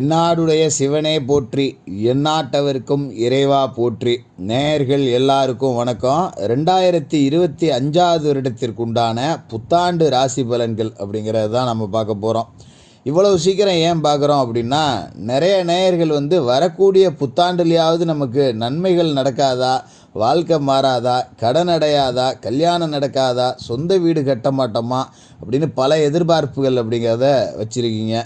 என்னாடுடைய சிவனே போற்றி எந்நாட்டவருக்கும் இறைவா போற்றி. நேயர்கள் எல்லாருக்கும் வணக்கம். ரெண்டாயிரத்தி இருபத்தி அஞ்சாவது வருடத்திற்குண்டான புத்தாண்டு ராசி பலன்கள் அப்படிங்கிறது தான் நம்ம பார்க்க போகிறோம் இவ்வளவு சீக்கிரம் ஏன் பார்க்குறோம் அப்படின்னா நிறைய நேயர்கள் வந்து வரக்கூடிய புத்தாண்டுலையாவது நமக்கு நன்மைகள் நடக்காதா? வாழ்க்கை மாறாதா? கடன் அடையாதா? கல்யாணம் நடக்காதா? சொந்த வீடு கட்ட மாட்டோமா? அப்படின்னு பல எதிர்பார்ப்புகள் அப்படிங்கிறத வச்சுருக்கீங்க.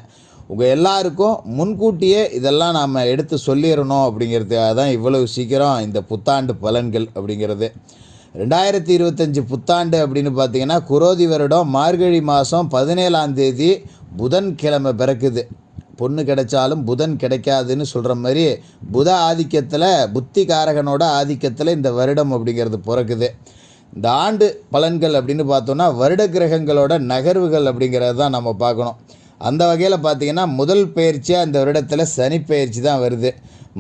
உங்கள் எல்லாருக்கும் முன்கூட்டியே இதெல்லாம் நாம் எடுத்து சொல்லிடணும் அப்படிங்கிறதுக்காக தான் இவ்வளவு சீக்கிரம் இந்த புத்தாண்டு பலன்கள் அப்படிங்கிறது. ரெண்டாயிரத்தி இருபத்தஞ்சி புத்தாண்டு அப்படின்னு பார்த்தீங்கன்னா குரோதி வருடம் மார்கழி மாதம் பதினேழாம் தேதி புதன்கிழமை பிறக்குது. பொண்ணு கிடைச்சாலும் புதன் கிடைக்காதுன்னு சொல்கிற மாதிரி புத ஆதிக்கத்தில் புத்தி காரகனோட ஆதிக்கத்தில் இந்த வருடம் அப்படிங்கிறது பிறக்குது. இந்த ஆண்டு பலன்கள் அப்படின்னு பார்த்தோன்னா வருட கிரகங்களோட நகர்வுகள் அப்படிங்கிறது தான் நம்ம பார்க்கணும். அந்த வகையில் பார்த்தீங்கன்னா முதல் பயிற்சியாக இந்த வருடத்தில் சனி பயிற்சி தான் வருது.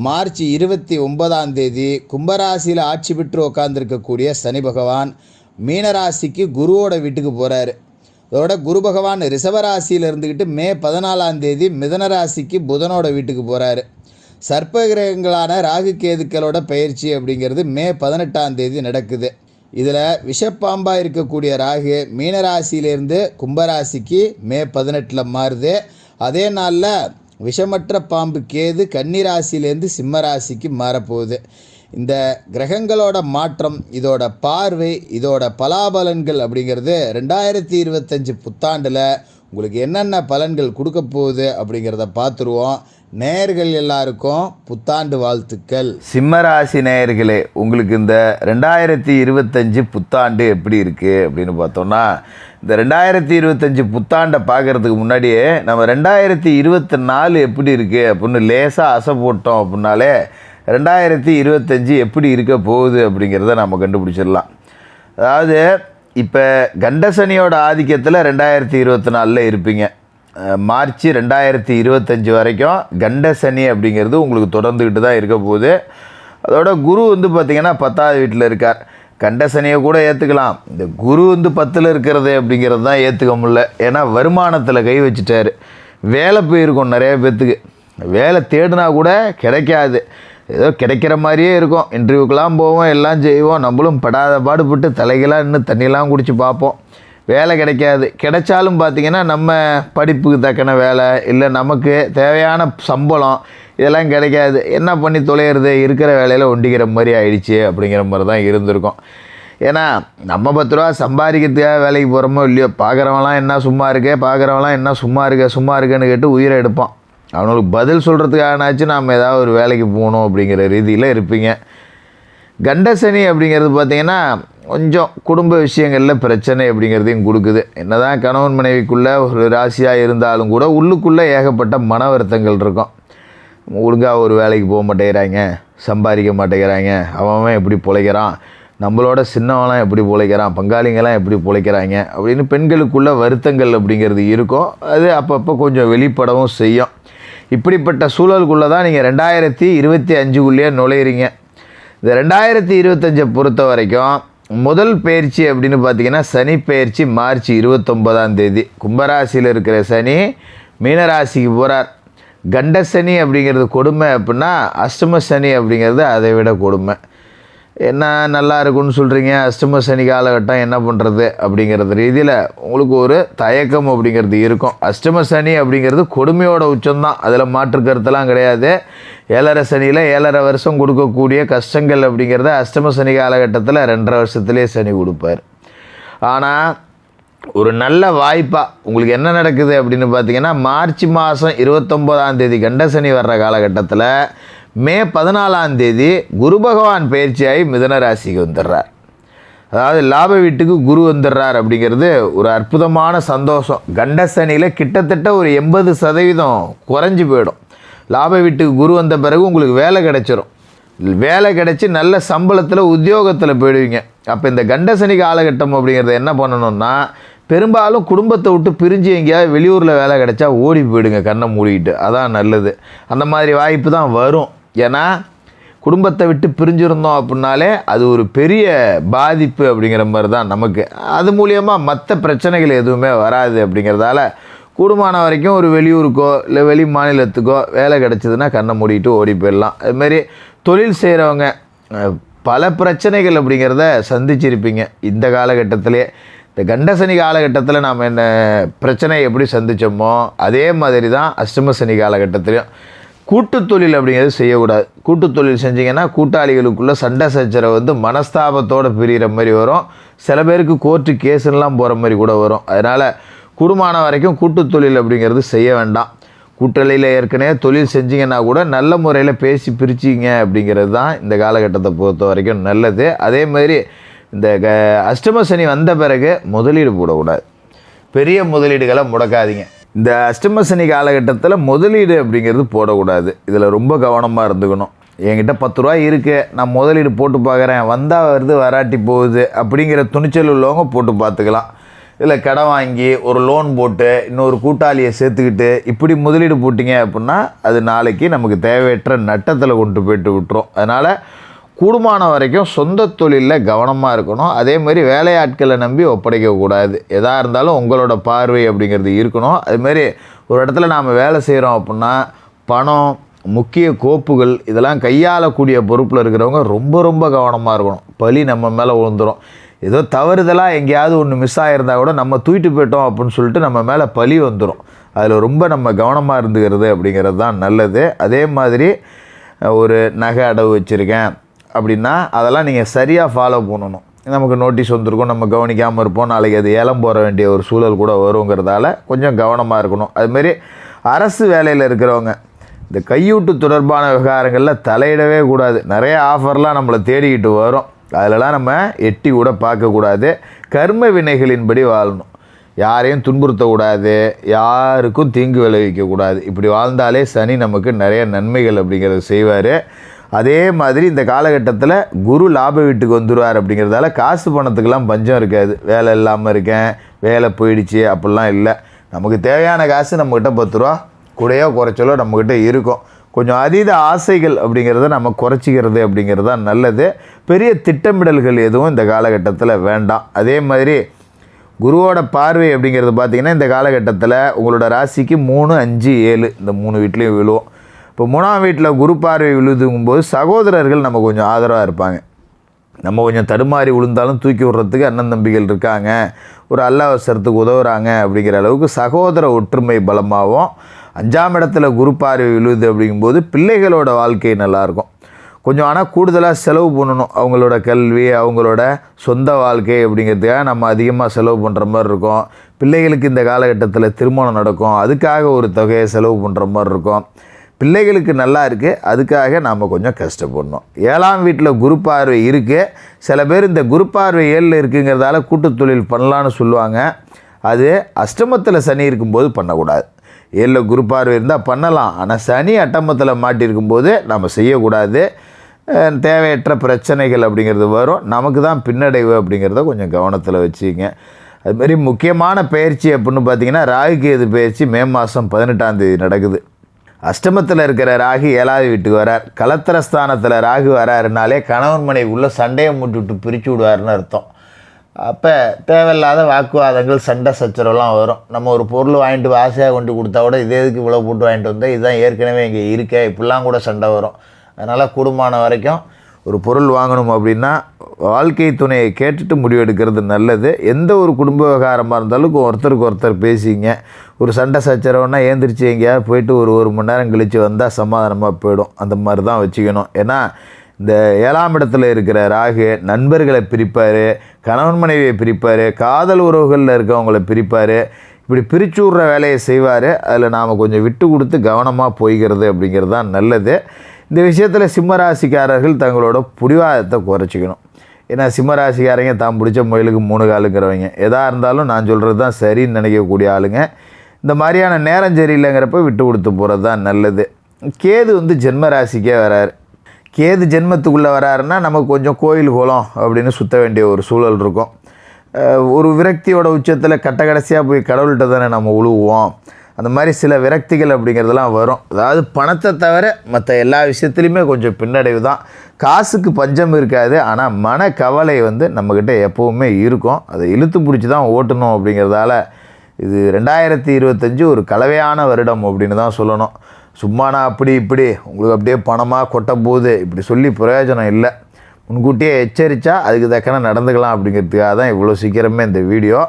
மார்ச் இருபத்தி ஒன்பதாம் தேதி கும்பராசியில் ஆட்சி பெற்று உட்காந்துருக்கக்கூடிய சனி பகவான் மீனராசிக்கு குருவோட வீட்டுக்கு போகிறாரு அதோட குரு பகவான் ரிஷபராசியில் இருந்துக்கிட்டு மே பதினாலாம் தேதி மிதன ராசிக்கு புதனோட வீட்டுக்கு போகிறாரு சர்ப்ப கிரகங்களான ராகு கேதுக்களோட பயிற்சி அப்படிங்கிறது மே பதினெட்டாம் தேதி நடக்குது. இதில் விஷப்பாம்பாக இருக்கக்கூடிய ராகு மீனராசியிலேருந்து கும்பராசிக்கு மே பதினெட்டில் மாறுது. அதே நாளில் விஷமற்ற பாம்பு கேது கன்னிராசியிலேருந்து சிம்மராசிக்கு மாறப்போகுது. இந்த கிரகங்களோட மாற்றம் இதோட பார்வை இதோட பலாபலன்கள் அப்படிங்கிறது ரெண்டாயிரத்தி இருபத்தஞ்சி புத்தாண்டில் உங்களுக்கு என்னென்ன பலன்கள் கொடுக்க போகுது அப்படிங்கிறத பார்த்துருவோம். நேயர்கள் எல்லாருக்கும் புத்தாண்டு வாழ்த்துக்கள். சிம்மராசி நேயர்களே உங்களுக்கு இந்த ரெண்டாயிரத்தி இருபத்தஞ்சு புத்தாண்டு எப்படி இருக்குது அப்படின்னு பார்த்தோம்னா இந்த ரெண்டாயிரத்தி இருபத்தஞ்சு புத்தாண்டை பார்க்குறதுக்கு முன்னாடியே நம்ம ரெண்டாயிரத்தி இருபத்தி நாலு எப்படி இருக்குது அப்படின்னு லேசாக அசை போட்டோம் அப்படின்னாலே ரெண்டாயிரத்தி இருபத்தஞ்சு எப்படி இருக்க போகுது அப்படிங்கிறத நம்ம கண்டுபிடிச்சிடலாம். அதாவது இப்போ கண்டசனியோட ஆதிக்கத்தில் ரெண்டாயிரத்தி இருபத்தி நாலில் இருப்பீங்க. மார்ச் ரெண்டாயிரத்தி இருபத்தஞ்சி வரைக்கும் கண்ட சனி அப்படிங்கிறது உங்களுக்கு தொடர்ந்துக்கிட்டு தான் இருக்க போகுது. அதோட குரு வந்து பார்த்திங்கன்னா பத்தாவது வீட்டில் இருக்கார். கண்ட சனியை கூட ஏற்றுக்கலாம் இந்த குரு வந்து பத்தில் இருக்கிறது அப்படிங்கிறது தான் ஏற்றுக்க முடியல. ஏன்னா வருமானத்தில் கை வச்சுட்டாரு. வேலை போயிருக்கும் நிறைய பேர்த்துக்கு வேலை தேடினா கூட கிடைக்காது. ஏதோ கிடைக்கிற மாதிரியே இருக்கும். இன்டர்வியூக்கெலாம் போவோம் எல்லாம் செய்வோம். நம்மளும் படாத பாடுபட்டு தலைகளாக இன்னும் தண்ணியெலாம் குடித்து பார்ப்போம். வேலை கிடைக்காது. கிடைச்சாலும் பார்த்திங்கன்னா நம்ம படிப்புக்கு தக்கன வேலை இல்லை நமக்கு தேவையான சம்பளம் இதெல்லாம் கிடைக்காது. என்ன பண்ணி தொலைகிறது? இருக்கிற வேலையில் ஒண்டிக்கிற மாதிரி ஆயிடுச்சு அப்படிங்கிற மாதிரி தான் இருந்திருக்கும். ஏன்னா நம்ம பத்து ரூபா சம்பாதிக்கிறதுக்காக வேலைக்கு போகிறோமோ இல்லையோ பார்க்குறவன்லாம் என்ன சும்மா இருக்கே பார்க்குறவன்லாம் என்ன சும்மா இருக்க சும்மா இருக்கேன்னு கேட்டு உயிரை எடுப்பான். அவனுக்கு பதில் சொல்கிறதுக்காகனாச்சும் நாம் ஏதாவது ஒரு வேலைக்கு போகணும் அப்படிங்கிற ரீதியில் இருப்பீங்க. கண்டசனி அப்படிங்கிறது பார்த்திங்கன்னா கொஞ்சம் குடும்ப விஷயங்களில் பிரச்சனை அப்படிங்கிறதையும் கொடுக்குது. என்னதான் கணவன் மனைவிக்குள்ளே ஒரு ராசியாக இருந்தாலும் கூட உள்ளுக்குள்ளே ஏகப்பட்ட மன வருத்தங்கள் இருக்கும். ஒழுங்காக ஒரு வேலைக்கு போக மாட்டேங்கிறாங்க சம்பாதிக்க மாட்டேங்கிறாங்க அவன் அவன் எப்படி பிழைக்கிறான் நம்மளோட சின்னவெல்லாம் எப்படி பிழைக்கிறான் பங்காளிங்கெல்லாம் எப்படி பிழைக்கிறாங்க அப்படின்னு பெண்களுக்குள்ள வருத்தங்கள் அப்படிங்கிறது இருக்கும். அது அப்பப்போ கொஞ்சம் வெளிப்படவும் செய்யும். இப்படிப்பட்ட சூழலுக்குள்ளே தான் நீங்கள் ரெண்டாயிரத்தி இருபத்தி அஞ்சுக்குள்ளேயே நுழையிறீங்க. இந்த ரெண்டாயிரத்தி இருபத்தஞ்சை பொறுத்த வரைக்கும் முதல் பயிற்சி அப்படின்னு பார்த்தீங்கன்னா சனி பயிற்சி மார்ச் இருபத்தொம்போதாம் தேதி. கும்பராசியில் இருக்கிற சனி மீனராசிக்கு போகிறார் கண்ட சனி அப்படிங்கிறது கொடுமை அப்படின்னா அஷ்டம சனி அப்படிங்கிறது அதை விட கொடுமை. என்ன நல்லா இருக்கும்னு சொல்கிறீங்க அஷ்டம சனி காலகட்டம் என்ன பண்ணுறது அப்படிங்கிறது ரீதியில் உங்களுக்கு ஒரு தயக்கம் அப்படிங்கிறது இருக்கும். அஷ்டம சனி அப்படிங்கிறது கொடுமையோட உச்சம்தான். அதில் மாற்று கருத்தெல்லாம் கிடையாது. ஏழரை சனியில் ஏழரை வருஷம் கொடுக்கக்கூடிய கஷ்டங்கள் அப்படிங்கிறத அஷ்டம சனி காலகட்டத்தில் ரெண்டரை வருஷத்துலேயே சனி கொடுப்பார். ஆனால் ஒரு நல்ல வாய்ப்பாக உங்களுக்கு என்ன நடக்குது அப்படின்னு பார்த்தீங்கன்னா மார்ச் மாதம் இருபத்தொம்போதாம் தேதி கண்டசனி வர்ற காலகட்டத்தில் மே பதினாலாம் தேதி குரு பகவான் பயிற்சியாகி மிதன ராசிக்கு வந்துடுறார். அதாவது லாப வீட்டுக்கு குரு வந்துடுறார் அப்படிங்கிறது ஒரு அற்புதமான சந்தோஷம். கண்டசனியில் கிட்டத்தட்ட ஒரு எண்பது சதவீதம் குறைஞ்சி போயிடும். லாப வீட்டுக்கு குரு வந்த பிறகு உங்களுக்கு வேலை கிடச்சிரும். வேலை கிடைச்சி நல்ல சம்பளத்தில் உத்தியோகத்தில் போயிடுவீங்க. அப்போ இந்த கண்டசனி காலகட்டம் அப்படிங்கிறத என்ன பண்ணணும்னா பெரும்பாலும் குடும்பத்தை விட்டு பிரிஞ்சு எங்கேயாவது வெளியூரில் வேலை கிடைச்சா ஓடி போயிடுங்க கண்ணை மூடிக்கிட்டு. அதான் நல்லது. அந்த மாதிரி வாய்ப்பு தான் வரும். ஏன்னா குடும்பத்தை விட்டு பிரிஞ்சிருந்தோம் அப்படின்னாலே அது ஒரு பெரிய பாதிப்பு அப்படிங்கிற மாதிரி தான் நமக்கு. அது மூலியமாக மற்ற பிரச்சனைகள் எதுவுமே வராது அப்படிங்கிறதால கூடுமான வரைக்கும் ஒரு வெளியூருக்கோ இல்லை வெளி மாநிலத்துக்கோ வேலை கிடச்சிதுன்னா கண்ணை மூடிட்டு ஓடி போயிடலாம். அதுமாரி தொழில் செய்கிறவங்க பல பிரச்சனைகள் அப்படிங்கிறத சந்திச்சிருப்பீங்க. இந்த காலகட்டத்திலே இந்த கண்டசனி காலகட்டத்தில் நாம் என்ன பிரச்சனை எப்படி சந்தித்தோமோ அதே மாதிரி தான் அஷ்டம சனி காலகட்டத்திலையும். கூட்டுத்தொழில் அப்படிங்கிறது செய்யக்கூடாது. கூட்டு தொழில் செஞ்சீங்கன்னா கூட்டாளிகளுக்குள்ள சண்டை சச்சரவு வந்து மனஸ்தாபத்தோடு பிரிகிற மாதிரி வரும். சில பேருக்கு கோர்ட்டு கேஸுலாம் போகிற மாதிரி கூட வரும். அதனால் குடுமான வரைக்கும் கூட்டுத்தொழில் அப்படிங்கிறது செய்ய வேண்டாம். கூட்டலையில் ஏற்கனவே தொழில் செஞ்சிங்கன்னா கூட நல்ல முறையில் பேசி பிரிச்சிங்க அப்படிங்கிறது தான் இந்த காலகட்டத்தை பொறுத்த வரைக்கும் நல்லது. அதே மாதிரி இந்த க அஷ்டம சனி வந்த பிறகு முதலீடு போடக்கூடாது. பெரிய முதலீடுகளை முடக்காதீங்க. இந்த அஷ்டம சனி காலகட்டத்தில் முதலீடு அப்படிங்கிறது போடக்கூடாது. இதில் ரொம்ப கவனமாக இருந்துக்கணும். என்கிட்ட பத்து ரூபா இருக்குது நான் முதலீடு போட்டு பார்க்குறேன் வந்தால் வருது வராட்டி போகுது அப்படிங்கிற துணிச்சல் உள்ளவங்க போட்டு பார்த்துக்கலாம் இல்லை கடன் வாங்கி ஒரு லோன் போட்டு இன்னொரு கூட்டாளியை சேர்த்துக்கிட்டு இப்படி முதலீடு போட்டிங்க அப்படின்னா அது நாளைக்கு நமக்கு தேவையற்ற நட்டத்தில் கொண்டு போயிட்டு விட்டுரும். அதனால் கூடுமான வரைக்கும் சொந்த தொழிலில் கவனமாக இருக்கணும். அதே மாதிரி வேலையாட்களை நம்பி ஒப்படைக்கக்கூடாது எதாக இருந்தாலும் உங்களோட பார்வை அப்படிங்கிறது இருக்கணும். அதுமாரி ஒரு இடத்துல நாம் வேலை செய்கிறோம் அப்படின்னா பணம் முக்கிய கோப்புகள் இதெல்லாம் கையாளக்கூடிய பொறுப்பில் இருக்கிறவங்க ரொம்ப ரொம்ப கவனமாக இருக்கணும். பழி நம்ம மேலே விழுந்துரும். ஏதோ தவறுதலாக எங்கேயாவது ஒன்று மிஸ் ஆகிருந்தா கூட நம்ம தூக்கிட்டு போயிட்டோம் அப்படின்னு சொல்லிட்டு நம்ம மேலே பழி வந்துடும் அதில் ரொம்ப நம்ம கவனமாக இருந்துக்கிறது அப்படிங்கிறது தான் நல்லது. அதே மாதிரி ஒரு நகை அடவு வச்சுருக்கேன். அப்படின்னா அதெல்லாம் நீங்கள் சரியாக ஃபாலோ பண்ணணும். நமக்கு நோட்டீஸ் வந்திருக்கும் நம்ம கவனிக்காமல் இருப்போம். நாளைக்கு அது ஏலம் போட வேண்டிய ஒரு சூழல் கூட வருங்கிறதால கொஞ்சம் கவனமாக இருக்கணும். அதுமாரி அரசு வேலையில் இருக்கிறவங்க இந்த கையூட்டு தொடர்பான விவகாரங்களில் தலையிடவே கூடாது. நிறைய ஆஃபர்லாம் நம்மளை தேடிக்கிட்டு வரும். அதிலலாம் நம்ம எட்டி கூட பார்க்கக்கூடாது கர்ம வினைகளின்படி வாழணும். யாரையும் துன்புறுத்தக்கூடாது யாருக்கும் தீங்கு விளைவிக்கக்கூடாது இப்படி வாழ்ந்தாலே சனி நமக்கு நிறைய நன்மைகள் அப்படிங்கிறத செய்வார். அதே மாதிரி இந்த காலகட்டத்தில் குரு லாப வீட்டுக்கு வந்துடுவார் அப்படிங்கிறதால காசு பணத்துக்கெல்லாம் பஞ்சம் இருக்காது. வேலை இல்லாமல் இருக்கேன் வேலை போயிடுச்சு அப்படிலாம் இல்லை. நமக்கு தேவையான காசு நம்மக்கிட்ட பத்து ரூபா கூடையோ குறைச்சலோ நம்மக்கிட்ட இருக்கும். கொஞ்சம் அதீத ஆசைகள் அப்படிங்கிறத நம்ம குறைச்சிக்கிறது அப்படிங்கிறது தான் நல்லது. பெரிய திட்டமிடல்கள் எதுவும் இந்த காலகட்டத்தில் வேண்டாம். அதே மாதிரி குருவோட பார்வை அப்படிங்கிறது பார்த்தீங்கன்னா இந்த காலகட்டத்தில் உங்களோட ராசிக்கு மூணு அஞ்சு ஏழு இந்த மூணு வீட்லேயும் விழுவோம் இப்போ மூணாம் வீட்டில் குரு பார்வை விழுதுங்கும்போது சகோதரர்கள் நம்ம கொஞ்சம் ஆதரவாக இருப்பாங்க. நம்ம கொஞ்சம் தடுமாறி விழுந்தாலும் தூக்கி விடுறதுக்கு அண்ணன் தம்பிகள் இருக்காங்க. ஒரு அல்ல அவசரத்துக்கு உதவுறாங்க அப்படிங்கிற அளவுக்கு சகோதர ஒற்றுமை பலமாகவும் அஞ்சாம் இடத்துல குரு பார்வை விழுது அப்படிங்கும்போது பிள்ளைகளோட வாழ்க்கை நல்லாயிருக்கும். கொஞ்சம் ஆனால் கூடுதலாக செலவு பண்ணணும். அவங்களோட கல்வி அவங்களோட சொந்த வாழ்க்கை அப்படிங்கிறதுக்காக நம்ம அதிகமாக செலவு பண்ணுற மாதிரி இருக்கும். பிள்ளைகளுக்கு இந்த காலகட்டத்தில் திருமணம் நடக்கும். அதுக்காக ஒரு தொகையை செலவு பண்ணுற மாதிரி இருக்கும். பிள்ளைகளுக்கு நல்லா இருக்குது அதுக்காக நாம் கொஞ்சம் கஷ்டப்படணும். ஏழாம் வீட்டில் குரு பார்வை இருக்குது சில பேர் இந்த குரு பார்வை ஏழில் இருக்குங்கிறதால கூட்டுத் தொழில் பண்ணலான்னு சொல்லுவாங்க. அது அஷ்டமத்தில் சனி இருக்கும்போது பண்ணக்கூடாது. ஏழில் குரு பார்வை இருந்தால் பண்ணலாம். ஆனால் சனி அட்டமத்தில் மாட்டியிருக்கும்போது நம்ம செய்யக்கூடாது. தேவையற்ற பிரச்சனைகள் அப்படிங்கிறது வரும். நமக்கு தான் பின்னடைவு அப்படிங்கிறத கொஞ்சம் கவனத்தில் வச்சுங்க. அதுமாரி முக்கியமான பயிற்சி அப்படின்னு பார்த்தீங்கன்னா ராகுகேது பயிற்சி மே மாதம் பதினெட்டாம் தேதி நடக்குது. அஷ்டமத்தில் இருக்கிற ராகு ஏழாவது வீட்டுக்கு வரார். கலத்திரஸ்தானத்தில் ராகு வராருனாலே கணவன் மனைவி உள்ள சண்டையை மூட்டுவிட்டு பிரித்து விடுவாருன்னு அர்த்தம். அப்போ தேவையில்லாத வாக்குவாதங்கள் சண்டை சச்சரவுலாம் வரும். நம்ம ஒரு பொருள் வாங்கிட்டு ஆசையாக கொண்டு கொடுத்தா கூட இதே இதுக்கு இவ்வளோ போட்டு வாங்கிட்டு வந்தால் இதுதான் ஏற்கனவே இங்கே இருக்கே. இப்படிலாம் கூட சண்டை வரும். அதனால் கூடுமான வரைக்கும் ஒரு பொருள் வாங்கணும் அப்படின்னா வாழ்க்கை துணையை கேட்டுட்டு முடிவெடுக்கிறது நல்லது. எந்த ஒரு குடும்ப விவகாரமாக இருந்தாலும் ஒருத்தருக்கு ஒருத்தர் பேசிங்க. ஒரு சண்டை சச்சரவுன்னா ஏந்திரிச்சு எங்கேயாவது போயிட்டு ஒரு ஒரு மணி நேரம் கழித்து வந்தால் சமாதானமாக போயிடும். அந்த மாதிரி தான் வச்சுக்கணும். ஏன்னா இந்த ஏழாம் இடத்துல இருக்கிற ராகு நண்பர்களை பிரிப்பார் கணவன் மனைவியை பிரிப்பார் காதல் உறவுகளில் இருக்கவங்கள பிரிப்பார். இப்படி பிரிச்சு விட்ற வேலையை செய்வார். அதில் நாம் கொஞ்சம் விட்டு கொடுத்து கவனமாக போய்கிறது அப்படிங்கிறது தான் நல்லது. இந்த விஷயத்தில் சிம்ம ராசிக்காரர்கள் தங்களோட புடிவாதத்தை குறைச்சிக்கணும். ஏன்னா சிம்ம ராசிக்காரங்க தான் பிடிச்ச முயலுக்கு மூணு காலுங்கிறவங்க. எதாக இருந்தாலும் நான் சொல்கிறது தான் சரின்னு நினைக்கக்கூடிய ஆளுங்க. இந்த மாதிரியான நேரம் சரியில்லைங்கிறப்ப விட்டு கொடுத்து போகிறது தான் நல்லது. கேது வந்து ஜென்ம ராசிக்கே வராரு. கேது ஜென்மத்துக்குள்ளே வராருன்னா நமக்கு கொஞ்சம் கோயில் குளம் அப்படின்னு சுற்ற வேண்டிய ஒரு சூழல் இருக்கும். ஒரு விரக்தியோட உச்சத்தில் கட்ட கடைசியாக போய் கடவுள்கிட்ட தானே நம்ம உழுவோம். அந்த மாதிரி சில விரக்திகள் அப்படிங்கிறதெல்லாம் வரும். அதாவது பணத்தை தவிர மற்ற எல்லா விஷயத்துலையுமே கொஞ்சம் பின்னடைவு தான். காசுக்கு பஞ்சம் இருக்காது. ஆனால் மன கவலை வந்து நம்மக்கிட்ட எப்போவுமே இருக்கும். அதை இழுத்து பிடிச்சி தான் ஓட்டணும் அப்படிங்கிறதால இது ரெண்டாயிரத்தி இருபத்தஞ்சு ஒரு கலவையான வருடம் அப்படின்னு தான் சொல்லணும். சும்மா நான் அப்படி இப்படி உங்களுக்கு அப்படியே பணமாக கொட்ட போகுது இப்படி சொல்லி பிரயோஜனம் இல்லை. முன்கூட்டியே எச்சரித்தா அதுக்கு தக்கன நடந்துக்கலாம் அப்படிங்கிறதுக்காக தான் இவ்வளோ சீக்கிரமே இந்த வீடியோ.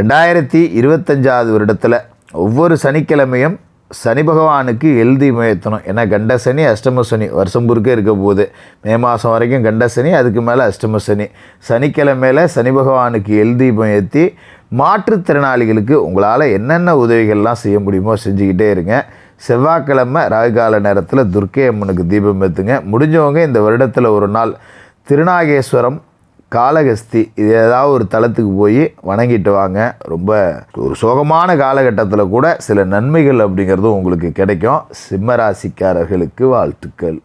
ரெண்டாயிரத்தி இருபத்தஞ்சாவது வருடத்தில் ஒவ்வொரு சனிக்கிழமையும் சனி பகவானுக்கு எழுதி முயற்றணும் ஏன்னா கண்ட சனி அஷ்டம சனி வருஷம் முறுக்க இருக்க போகுது. மே மாதம் வரைக்கும் கண்ட சனி அதுக்கு மேலே அஷ்டம சனி. சனிக்கிழமையில் சனி பகவானுக்கு எழுதி முயற்றி மாற்றுத்திறனாளிகளுக்கு உங்களால் என்னென்ன உதவிகள்லாம் செய்ய முடியுமோ செஞ்சுக்கிட்டே இருங்க. செவ்வாய்க்கிழமை ராகுகால நேரத்தில் துர்க்கை அம்மனுக்கு தீபம் ஏற்றுங்க முடிஞ்சவங்க இந்த வருடத்தில் ஒரு நாள் திருநாகேஸ்வரம் காளகஸ்தி இது ஏதாவது ஒரு தளத்துக்கு போய் வணங்கிட்டு வாங்க. ரொம்ப ஒரு சோகமான காலகட்டத்தில் கூட சில நன்மைகள் அப்படிங்கிறதும் உங்களுக்கு கிடைக்கும். சிம்மராசிக்காரர்களுக்கு வாழ்த்துக்கள்.